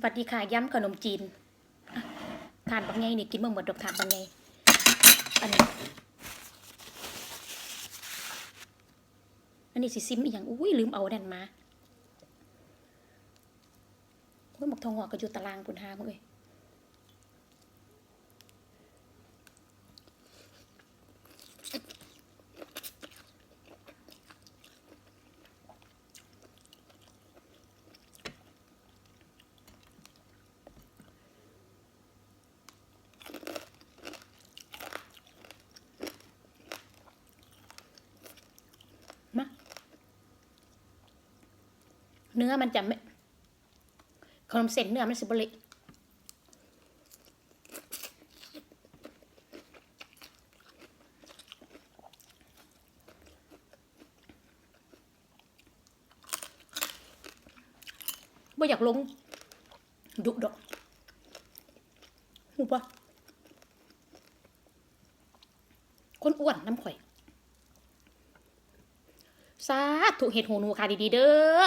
สวัสดีค่ะย้ำขนมจีนทานบางไงนี่กินเมื่อหมดดอกทานบางไงอันนี้อันนี้สิซิมอีกอย่างอุ้ยลืมเอาแดันมาเมื่อหมกทองหอกก็อยู่ตารางปุ่นหาเอ้ย เนื้อมันจะไม่ขนมเส้นเนื้อมันสิบเละบ่อยากลง ดุดอกหูปะคนอ้วนน้ำข่อย สาธุเห็ดหูหนูค่ะดี ๆ เด้อ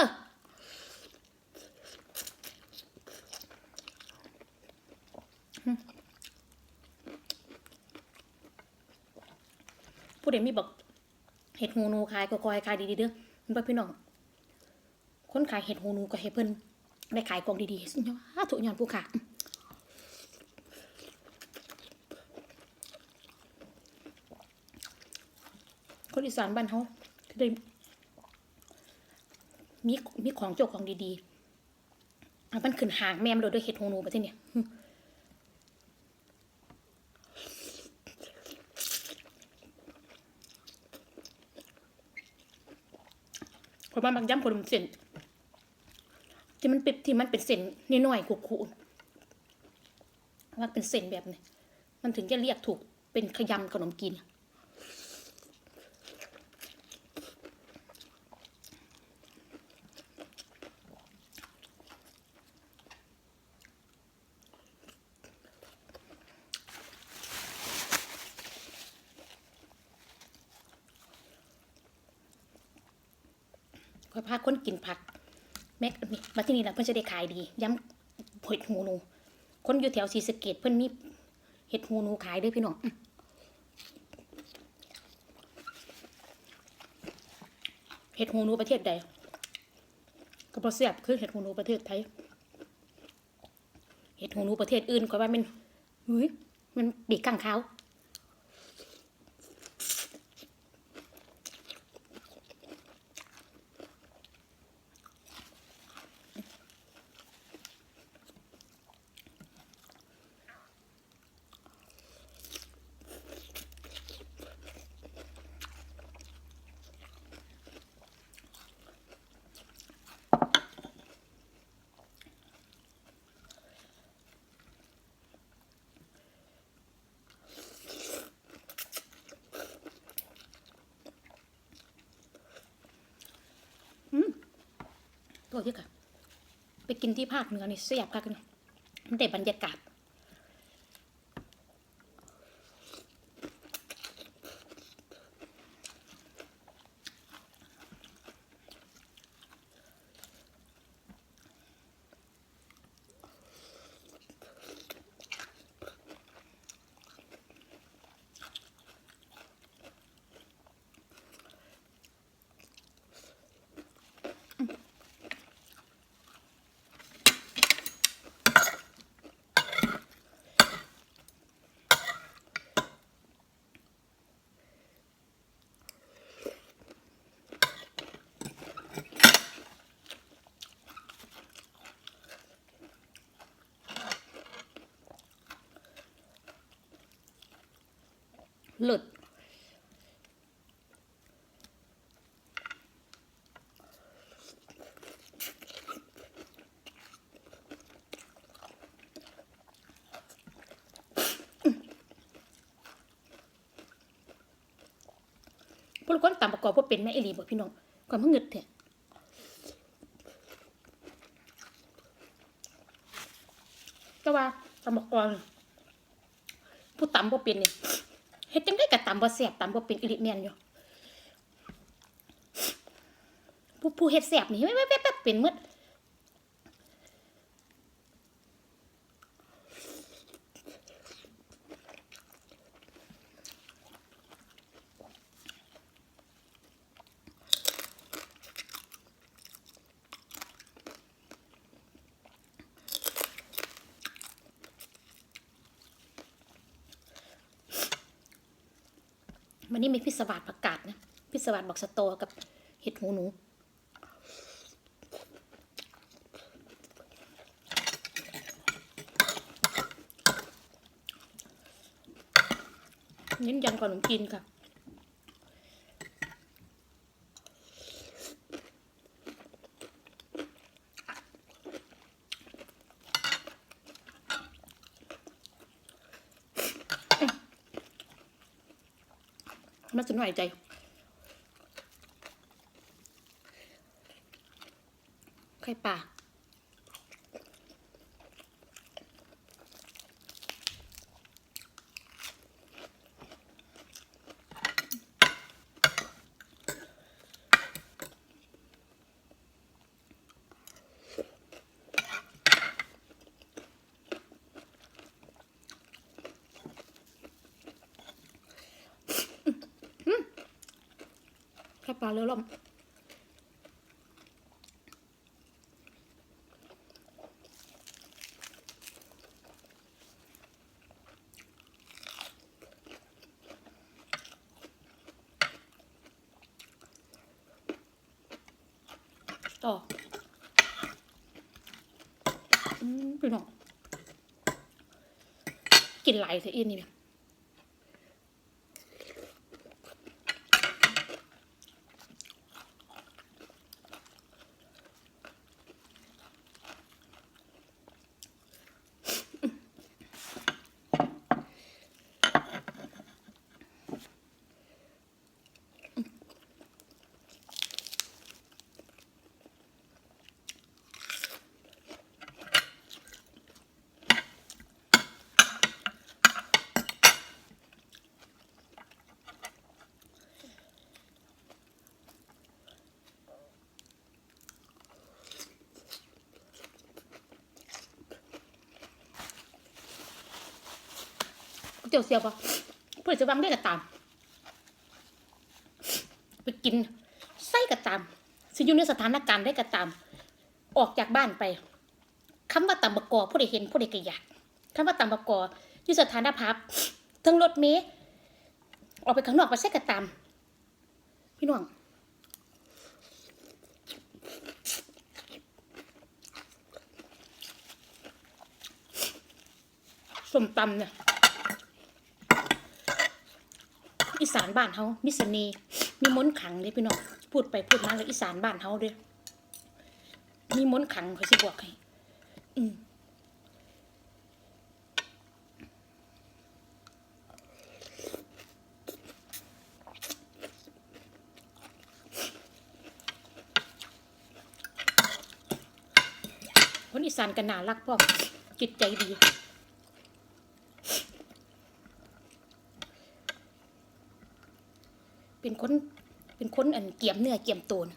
ผู้ใดมีบอกเห็ดหูหนูขายก็คอยขายดีๆเด้อมันบ่พี่น้อง คนขายเห็ดหูหนูก็ให้เพิ่นได้ขายของดีๆสิสาธุยอนผู้ค่ะคนอีสานบ้านเฮาก็ได้มีมีของเจ้าของดีๆเอามันขึ้นหางแม่มนโดยด้วยเห็ดหูหนูไปที่เนี่ย ราะว่าบางย้ำผลเส้นที่มันเป็นที่มันเป็นเส้นนิดหน่อยขูดๆว่าเป็นเส้นแบบนี้มันถึงจะเรียกถูกเป็นขยำขนมกิน อยพาคนกินผัก แม็กนี่มาที่นี่นะเพื่อนจะได้ขายดีย้ำเห็ดหูหนู คนอยู่แถวศรีสะเกดเพื่อนมีเห็ดหูหนูขายด้วยพี่น้องเห็ดหูหนูประเทศใดก็บ่เสียบคือเห็ดหูหนูประเทศไทยเห็ดหูหนูประเทศอื่นก็ว่ามันเฮ้ยมันปีกกังขาว ตัวเยอะค่ะ ไปกินที่ภาคเหนือนี่เสียบค่ะคุณมันได้บรรยากาศ เลิศพวกคนตามประกอบพวกเป็นแม่เอหลีบอกพี่น้องก่อนเพิ่งเงิดเถอะก็ว่าตามประกอบผู้ตำพวกเป็นนี่ เฮ็ดจังได้กับตำบ่แซ่บตำบ่เป็นอิลิแมนอยู่ผู้ผู้เฮ็ดแซ่บนี่แป๊บๆเป็นหมด วันนี้มีพิศวาสผักกาดนะพิศวาสบอกสะโตกับเห็ดหูหนูเน้นยันขนมจีนค่ะ มันจะหน่อยใจ ไข่ปลา ปลาเรือล่มต่ออืมพี่น้องกินไหลายเสียอีนี่เนี่ย เตี๋ยวเสียบ่เพื่อจะวางได้ก็ตาม ไปกินไส้ก็ตามสิอยู่ในสถานการณ์ได้ก็ตาม ออกจากบ้านไปคำว่าตำบกกอผู้ใดเห็นผู้ใดก็อยากคำว่าตำบกกออยู่สถานภาพทั้งรถเมล์ออกไปข้างนอกไปใส่ก็ตาม พี่น้องส้มตำเนี่ย อี สานบ้านเฮามีเสน่ห์มีมนต์ขังเลยพี่น้องพูดไปพูดมาแล้วอีสานบ้านเฮาเด้อมีมนต์ขังเขาสิบอกให้อืมคนอีสานกันน่ารักพ่อจิตใจดี เป็นคนเป็นคนอันเกี่ยมเนื้อเกี่ยมตัวน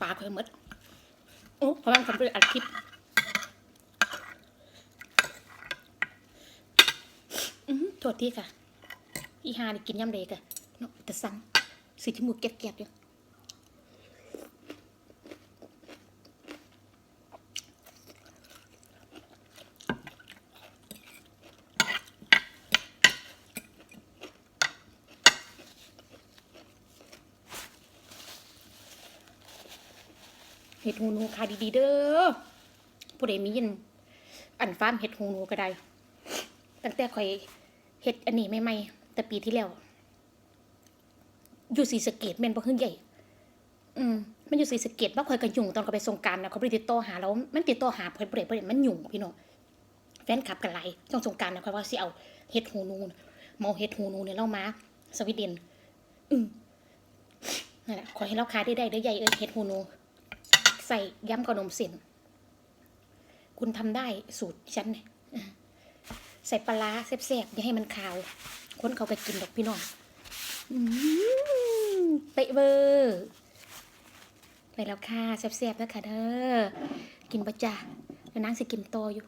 ปลาเคยหมดโอ้พลังทำเป็นอัดคลิปอือหือโทษทีค่ะ อีหานี่กินยำเด็กอะเนาะแต่สั่งสีที่หมูแก็บๆอยู่ เห็ดหูหนูขายดีๆเด้อผู้ใดมียิน อันฟาร์มเห็ดหูหนูก็ได้ ตั้งแต่ข่อยเห็ดอันนี้ใหม่ๆแต่ปีที่แล้ว อยู่สีสเกตแม่นบ่ขึ้นใหญ่ อืมมันอยู่สีสเกตว่าข่อยก็ยุ่งตอนเขาไปสงการนะเขาไปติดต่อหาแล้วมันติดต่อหาเพิ่นบ่ได้บ่ได้มันยุ่งพี่น้องแฟนคลับกันหลายช่วงสงการนะข่อยว่าสิเอาเห็ดหูหนูเมาเห็ดหูหนูเนี่ยเล่ามาสวีเดนอืมนั่นแหละขอให้เราขายได้ได้เด้อใหญ่เอ้ยเห็ดหูหนู ใส่ยำขนมเส้นคุณทำได้สูตรฉันเนี่ยใส่ปลาร้าแซ่บๆอย่าให้มันคาว คนเขาก็กินดอกพี่น้องเปะเบอร์ไปแล้วค่ะแซ่บๆแล้วค่ะเด้อกินประจ้าแล้วนางสิกินโตอยู่